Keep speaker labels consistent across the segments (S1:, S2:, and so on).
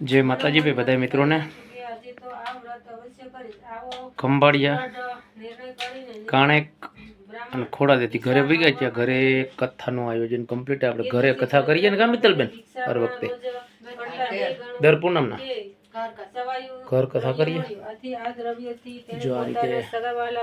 S1: જય માતાજી ભાઈ બધા મિત્રોને. ખંભાળિયા કાણેક અને ખોડાદેથી ઘરે ભી ગયા ત્યાં ઘરે કથાનું આયોજન કમ્પ્લીટ આપણે ઘરે કથા કરીએ ને ગામ મિત્તલબેન હર વખતે. દર પૂનમના. ઘર કથા કરીએ. જો આ રીતે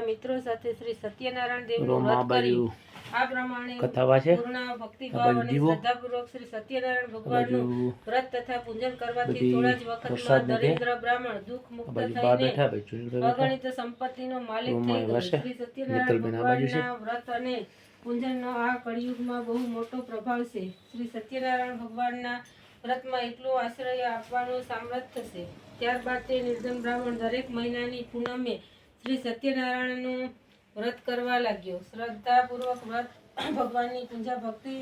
S2: મિત્રો સાથે શ્રી સત્યનારાયણ દેવનું આ પ્રમાણે
S1: કથા વાંચે
S2: ભક્તિભાવ અને શ્રદ્ધાપૂર્વક શ્રી સત્યનારાયણ ભગવાનનું વ્રત તથા પૂજન કરવાથી થોડા જ વખતમાં દરિદ્ર બ્રાહ્મણ દુઃખ મુક્ત થઈને
S1: બેઠા ભાઈ ચૂંટણી બેઠા.
S2: અગણિત સંપત્તિનો માલિક થઈ શ્રી સત્યનારાયણ
S1: મિત્તલબેન આ બાજુ છે.
S2: ભગવાનના વ્રત અને પૂજનનો આ કળિયુગમાં બહુ મોટો પ્રભાવ છે. શ્રી સત્યનારાયણ ભગવાનના વ્રતમાં એટલું આશ્રય આપવાનું સામર્થ્ય થશે ત્યારબાદ તે નિર્ધન બ્રાહ્મણ દરેક મહિનાની પૂનમે શ્રી સત્યનારાયણનું વ્રત કરવા લાગ્યો. શ્રદ્ધાપૂર્વક વ્રત ભગવાનની પૂજા ભક્તિ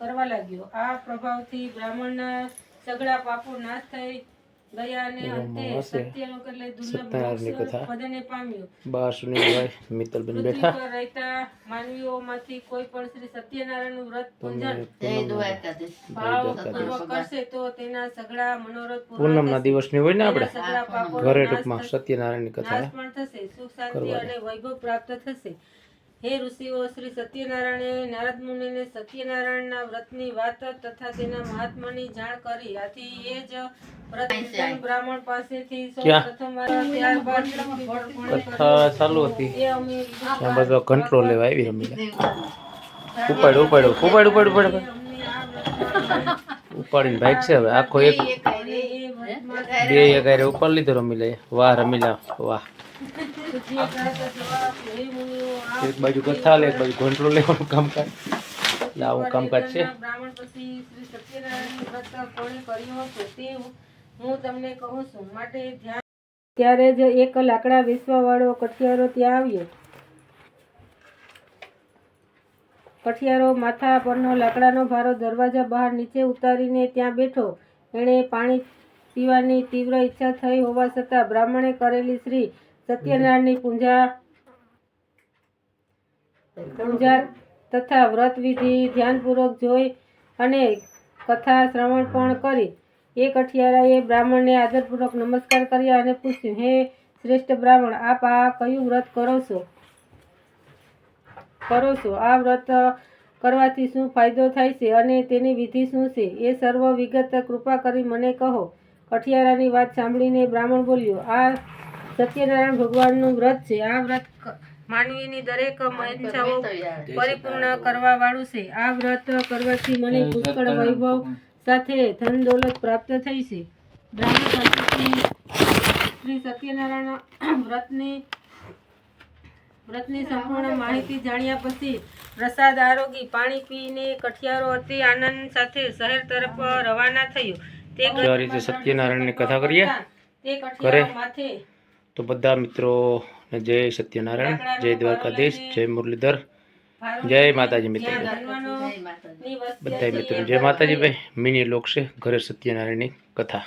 S2: કરવા લાગ્યો. આ પ્રભાવથી બ્રાહ્મણના સગળા પાપો નાશ થઈ
S1: સત્યનારાયણની કથા. મિત્તલબેન બેઠા.
S2: રહેતા માનવીઓમાંથી કોઈ પણ શ્રી સત્યનારાયણનું વ્રત પૂજન કરશે તો તેના સગળા મનોરથ
S1: પૂનમના. દિવસની હોય ને આપણે? ઘરે ટૂંકમાં. સત્યનારાયણની કથા
S2: પણ થશે. સુખ શાંતિ અને વૈભવ પ્રાપ્ત થશે. હે ઋષિઓ શ્રી સત્યનારાયણે નારદ મુનિને સત્યનારાયણના વ્રતની વાત તથા તેના મહાત્માની જાણ કરી. આથી એ જ વ્રત બ્રાહ્મણ પાસેથી સૌપ્રથમ વાર ત્યારબાદ
S1: કથા ચાલુ હતી. ત્યાં બધો કંટ્રોલ લેવા આવી રમી ઉપાડ ઉપાડ ઉપાડ ઉપાડ ઉપાડ. ઉપાડીને ભાઈ છે હવે. આખો એક બે એક ઉપાડ લીધો રમી લે. વાહ રમીલા વાહ. એક બાજુ કથા લે, એક બાજુ કંટ્રોલ લેવાનું કામકાજ. એટલે આવું કામકાજ છે.
S2: બ્રાહ્મણ પછી શ્રી સત્યનારાયણ વ્રત કોણે કર્યું હતું તે હું તમને કહું છું માટે ધ્યાન ત્યારે જ એક લાકડા વેચવા વાળો કઠિયારો ત્યાં આવ્યો. કઠિયારો માથા પરનો લાકડાનો ભારો દરવાજા બહાર નીચે ઉતારીને ત્યાં બેઠો. એણે પાણી પીવાની તીવ્ર ઈચ્છા થઈ હોવા છતાં બ્રાહ્મણે કરેલી શ્રી સત્યનારાયણની પૂજા પૂજા તથા વ્રત વિધિ ધ્યાનપૂર્વક જોઈ અને કથા શ્રવણ પણ કરી. એ કઠિયારાએ બ્રાહ્મણને આદરપૂર્વક નમસ્કાર કર્યા અને પૂછ્યું, હે શ્રેષ્ઠ બ્રાહ્મણ, આપ આ કયું વ્રત કરો છો? કરો છો? આ વ્રત કરવાથી શું ફાયદો થાય છે અને તેની વિધિ શું છે? એ સર્વ વિગત કૃપા કરી મને કહો. કઠિયારાની વાત સાંભળીને બ્રાહ્મણ બોલ્યો, આ સત્યનારાયણ ભગવાનનું વ્રત છે. આ વ્રત માનવીની દરેક મહેચ્છાઓ પરિપૂર્ણ કરવા વાળું છે. આ વ્રત કરવાથી મને પુષ્કળ વૈભવ સાથે ધન દોલત પ્રાપ્ત થઈ છે. શ્રી સત્યનારાયણ વ્રતની વ્રતની સંપૂર્ણ માહિતી જાણ્યા પછી પ્રસાદ આરોગી પાણી પીને કઠિયારો અતિ આનંદ સાથે શહેર તરફ રવાના થયો.
S1: આ રીતે સત્યનારાયણની કથા કરીએ?
S2: ઘરે?
S1: તો બધા મિત્રો જય સત્યનારાયણ જય દ્વારકાધીશ જય મુરલીધર જય માતાજી મિત્રો. બધા મિત્રો જય માતાજી ભાઈ. મિની લોક છે ઘરે સત્યનારાયણની કથા.